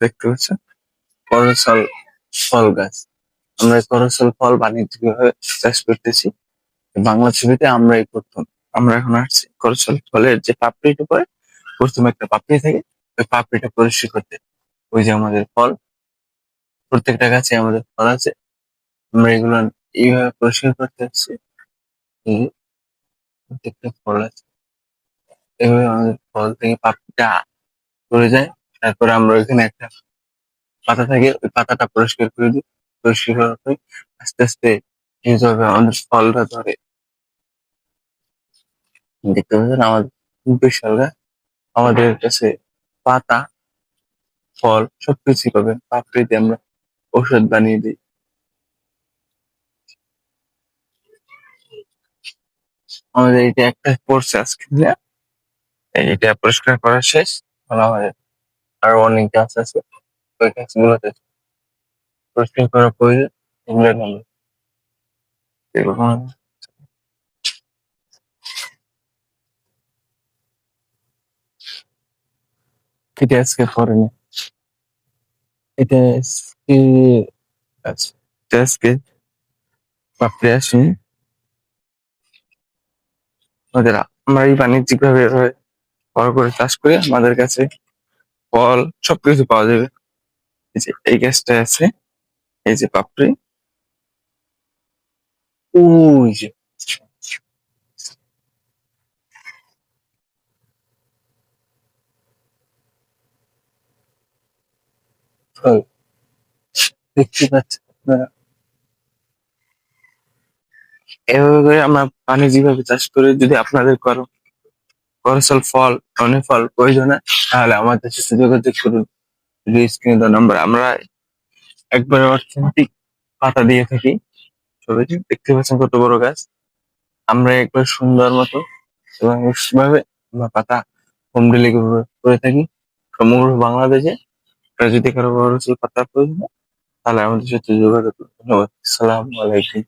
দেখতে পাচ্ছেন? করসল ফল গাছ। আমরা এই করসল ফল বাণিজ্যিকভাবে চাষ করতেছি, বাংলা ছবিতে আমরাই প্রথম। আমরা এখন আসছি করসল ফলের যে পাপড়িটা পরে প্রথমে একটা পাপড়ি থাকে, ওই পাপড়িটা পরিষ্কার করতে। ওই যে আমাদের ফল, প্রত্যেকটা গাছে আমাদের ফল আছে। আমরা এগুলো এইভাবে পরিষ্কার করতে আসছি। প্রত্যেকটা ফল আছে। এভাবে আমাদের ফল থেকে পাপড়িটা পড়ে যায়। তারপরে আমরা ওইখানে একটা পাতা থাকে, ওই পাতাটা পরিষ্কার করে দিই। পরিষ্কার পরে আস্তে আস্তে এইভাবে আমাদের ফলটা ধরে। দেখতে পাচ্ছেন আমাদের বিশাল গাছ আমাদের কাছে পাতা, ফল সবকিছুই পাবেন। পাপড়িতে আমরা ঔষধ বানিয়ে দিই। আমাদের এটা একটা পড়ছে আজকে এটা পরিষ্কার করা শেষ। আমাদের আরও অনেক গাছ আছে। ওই গাছগুলোতে পরিষ্কার করা প্রয়োজন, এগুলো এটা আজকে করেনি। এটা আজকে আচ্ছা আজকে আমাদের আমরা এই বাণিজ্যিক ভাবে বড় করে চাষ করি। আমাদের কাছে ফল সবকিছু পাওয়া যাবে। এই যে এই গাছটা আছে। এই যে পাপড়ি। ওই যে। ফল দেখতে পাচ্ছেন আপনারা? এভাবে করে আমরা পানি যেভাবে চাষ করি যদি আপনাদের করো। করসল ফল অনেক ফল প্রয়োজন, তাহলে আমাদের সাথে যোগাযোগ করুন। স্ক্রিনে দেওয়া নাম্বার আমরা একবারে অর্থনৈতিক পাতা দিয়ে থাকি। সবাই দেখতে পাচ্ছেন কত বড় গাছ? আমরা একবার সুন্দর মতো এবং ভাবে আমরা পাতা হোম ডেলিভারি করে থাকি। সমগ্র বাংলাদেশে। যদি কারও পাতা প্রয়োজন তাহলে আমাদের সাথে যোগাযোগ করুন। ধন্যবাদ। আসসালামু আলাইকুম।